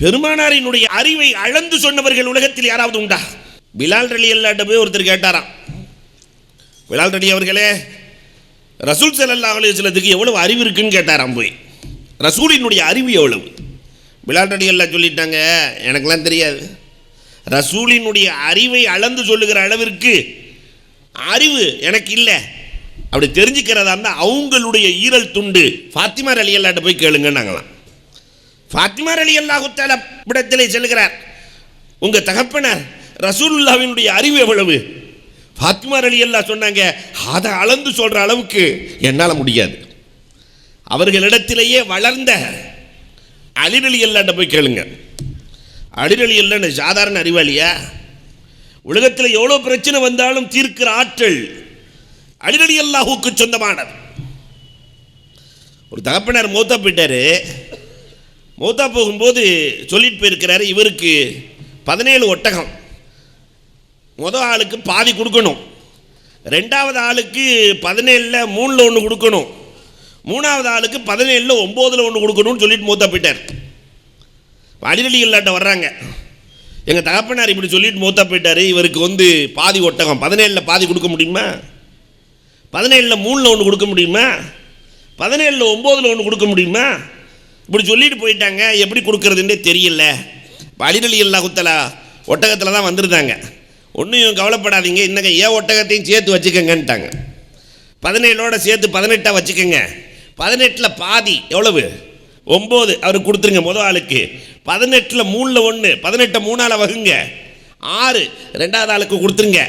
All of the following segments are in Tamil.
பெருமானாரினுடைய அறிவை அளந்து சொன்னவர்கள் உலகத்தில் யாராவது உண்டா? பிலால் ரலி அல்லாட்ட போய் ஒருத்தர் கேட்டாராம். பிலால் ரலி அவர்களே ரசூல் ஸல்லல்லாஹு அலுவலத்துக்கு எவ்வளவு அறிவு இருக்குன்னு கேட்டாராம் போய். ரசூலினுடைய அறிவு எவ்வளவு? பிலால் ரலி அல்லா சொல்லிட்டாங்க எனக்கெல்லாம் தெரியாது. ரசூலினுடைய அறிவை அளந்து சொல்லுகிற அளவிற்கு அறிவு எனக்கு இல்லை. அப்படி தெரிஞ்சுக்கிறதா இருந்தால் அவங்களுடைய ஈரல் துண்டு. ஃபாத்திமா அலி அல்லாட்ட போய் கேளுங்க நாங்களாம் ஃபாத்மார் அலி அல்லாஹுத்தால இடத்திலே செல்கிறார். உங்க தகப்பனார் ரசூலுல்லாவினுடைய அறிவு எவ்வளவு? ஃபாத்மார் அலி அல்லா சொன்னாங்க அதை அளந்து சொல்ற அளவுக்கு என்னால் முடியாது. அவர்களிடத்திலேயே வளர்ந்த அலிரலி அல்லாண்ட போய் கேளுங்க. அலிரலி அல்லன்னு சாதாரண அறிவாளியா? உலகத்தில் எவ்வளோ பிரச்சனை வந்தாலும் தீர்க்கிற ஆற்றல் அலிரலி அல்லாஹுக்கு சொந்தமானது. ஒரு தகப்பனார் மூத்த போயிட்டாரு. மூத்தா போகும்போது சொல்லிட்டு போயிருக்கிறாரு இவருக்கு பதினேழு ஒட்டகம். மொதல் ஆளுக்கு பாதி கொடுக்கணும். ரெண்டாவது ஆளுக்கு பதினேழில் மூணில் ஒன்று கொடுக்கணும். மூணாவது ஆளுக்கு பதினேழில் ஒம்போதில் ஒன்று கொடுக்கணும்னு சொல்லிட்டு மூத்தா போயிட்டார். அடிநடி இல்லாட்ட வர்றாங்க. எங்கள் தகப்பனார் இப்படி சொல்லிட்டு மூத்தா போயிட்டார் இவருக்கு வந்து பாதி ஒட்டகம். பதினேழில் பாதி கொடுக்க முடியுமா? பதினேழில் மூணில் ஒன்று கொடுக்க முடியுமா? பதினேழில் ஒம்போதில் ஒன்று கொடுக்க முடியுமா? இப்படி சொல்லிட்டு போயிட்டாங்க. எப்படி கொடுக்குறதுன்னே தெரியல. அடிநலி இல்லா குத்தலா. ஒட்டகத்தில் தான் வந்திருந்தாங்க. ஒன்றும் கவலைப்படாதீங்க. இன்னங்க ஏன் ஒட்டகத்தையும் சேர்த்து வச்சுக்கங்கன்ட்டாங்க. பதினேழோட சேர்த்து பதினெட்டாக வச்சுக்கோங்க. பதினெட்டில் பாதி எவ்வளவு? ஒம்பது. அவருக்கு கொடுத்துருங்க முதல் ஆளுக்கு. பதினெட்டில் மூணில் ஒன்று பதினெட்டை மூணால் வகுங்க. ஆறு. ரெண்டாவது ஆளுக்கு கொடுத்துருங்க.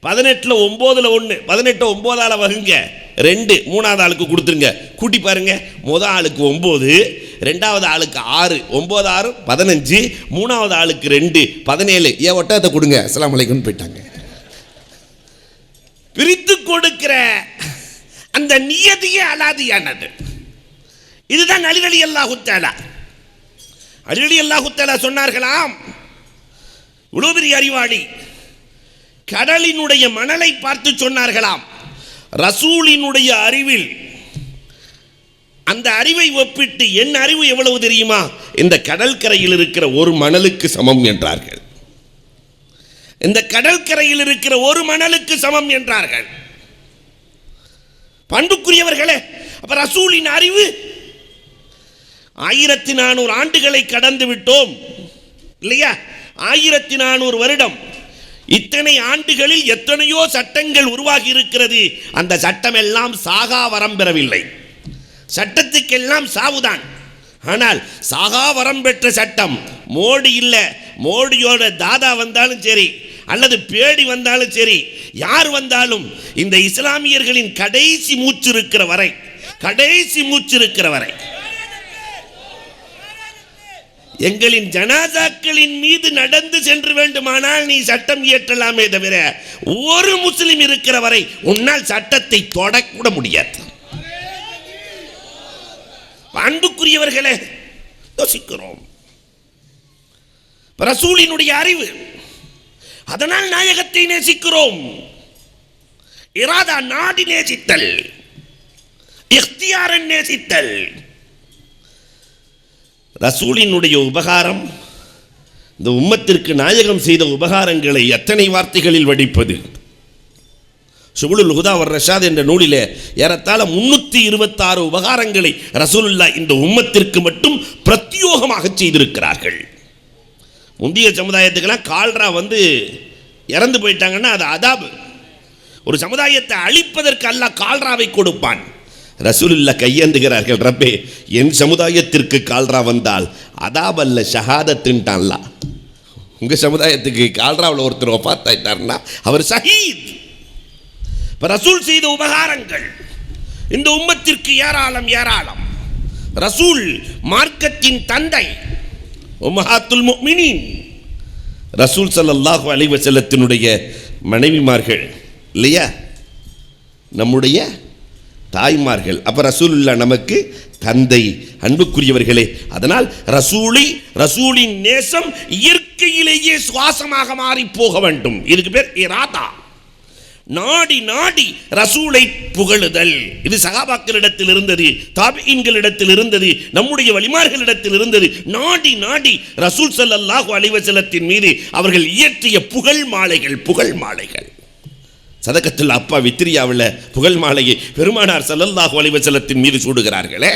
பதினெட்டில் ஒம்போதில் ஒன்று பதினெட்டு ஒம்போதால் வகுங்க. ரெண்டு. மூணாவது ஆளுக்கு கொடுத்துருங்க. கூட்டி பாருங்க. முத ஆளுக்கு ஒம்பது. ரெண்டாவது ஆளுக்கு ஆறு ஒம்பது ஆறு பதினஞ்சு மூணாவது ஆளுக்கு ரெண்டு பதினேழு. ஏன் ஒட்டகத்தை கொடுங்க. அஸ்லாம் அலைக்கும்னு போயிட்டாங்க. பிரித்து கொடுக்கிற அந்த நியதியே அலாதியானது. இதுதான் அலிரலி அல்லாஹு தாலா அலிரலி அல்லாஹு தாலா சொன்னார்களாம். இவ்வளவு பெரிய அறிவாளி கடலினுடைய மணலை பார்த்து சொன்னார்களாம். ரசூலினுடைய அறிவில் அந்த அறிவை ஒப்பிட்டு என் அறிவு எவ்வளவு தெரியுமா? இந்த கடற்கரையில் இருக்கிற ஒரு மணலுக்கு சமம் என்றார்கள். இந்த கடற்கரையில் இருக்கிற ஒரு மணலுக்கு சமம் என்றார்கள். பண்புக்குரியவர்களே அப்ப ரசூலின் அறிவு ஆயிரத்தி நானூறு ஆண்டுகளை கடந்து விட்டோம் இல்லையா? ஆயிரத்தி நானூறு வருடம். இத்தனை ஆண்டுகளில் எத்தனையோ சட்டங்கள் உருவாகி இருக்கிறது. அந்த சட்டம் எல்லாம் சாகா வரம் பெறவில்லை. சட்டத்துக்கெல்லாம் சாவுதான். ஆனால் சாகா வரம் பெற்ற சட்டம் மோடி இல்லை. மோடியோட தாதா வந்தாலும் சரி அல்லது பேடி வந்தாலும் சரி யார் வந்தாலும் இந்த இஸ்லாமியர்களின் கடைசி மூச்சு இருக்கிற வரை கடைசி மூச்சு இருக்கிற வரை எங்களின் ஜனாதாக்களின் மீது நடந்து சென்று வேண்டுமானால் நீ சட்டம் இயற்றலாமே தவிர ஒரு முஸ்லிம் இருக்கிற வரை உன்னால் சட்டத்தை தொடக்கூட முடியாது. அன்புக்குரியவர்களே யோசிக்கிறோம் ரசூலினுடைய அறிவு அதனால் நாயகத்தை நேசிக்கிறோம். இராதா நாடி நேசித்தல் இஃப்தியாரன் நேசித்தல். ரசூலினுடைய உபகாரம் இந்த உம்மத்திற்கு நாயகம் செய்த உபகாரங்களை எத்தனை வார்த்தைகளில் வடிப்பது? சுபுலுல் ஹுதா வர் ரஷாத் என்ற நூலிலே ஏறத்தாழ முன்னூற்றி இருபத்தாறு உபகாரங்களை ரசூலுல்லா இந்த உம்மத்திற்கு மட்டும் பிரத்யோகமாக செய்திருக்கிறார்கள். முந்தைய சமுதாயத்துக்கெல்லாம் கால்ரா வந்து இறந்து போயிட்டாங்கன்னா அது அதாபு. ஒரு சமுதாயத்தை அழிப்பதற்கு அல்லாஹ் கால்ராவை கொடுப்பான். ரசூலுல்லா கையேந்துகிறார்கள் ரப்பே என் சமுதாயத்திற்கு கால்ரா வந்தால் அதாபல்ல அல்ல ஷஹாதத்துன்ட்டான்லா உங்கள் சமுதாயத்துக்கு கால்ராவில் ஒருத்தர் ஒப்பாத்தாயிட்டார்னா அவர் ஷஹீத். இப்போ ரசூல் செய்த உபகாரங்கள். இந்த உம்மத்திற்கு ஏராளம் ஏராளம். ரசூல் மார்க்கத்தின் தந்தை உமஹாத்துல் முஃமினீன் ரசூல் சல்லாஹு அலைவசல்லத்தினுடைய மனைவிமார்கள் இல்லையா? நம்முடைய தாய்மார்கள். அப்ப ரசூலுல்லா நமக்கு தந்தை அன்புக்குரியவர்களே. அதனால் ரசூலை ரசூலின் நேசம் இயற்கையிலேயே சுவாசமாக மாறி போக வேண்டும். இதுக்கு பேர் இராதா. நாடி நாடி ரசூலை புகழுதல். இது சகாபாக்களிடத்தில் இருந்தது தாபியின்களிடத்தில் இருந்தது நம்முடைய வழிமார்களிடத்தில் இருந்தது. நாடி நாடி ரசூல் ஸல்லல்லாஹு அலைஹி மீது அவர்கள் இயற்றிய புகழ் மாலைகள் புகழ் மாலைகள். சதக்கத்தில் அப்பா வித்திரியாவில் புகழ் மாலையை பெருமானார் சல்லல்லாஹு அலைஹி மீது சூடுகிறார்களே.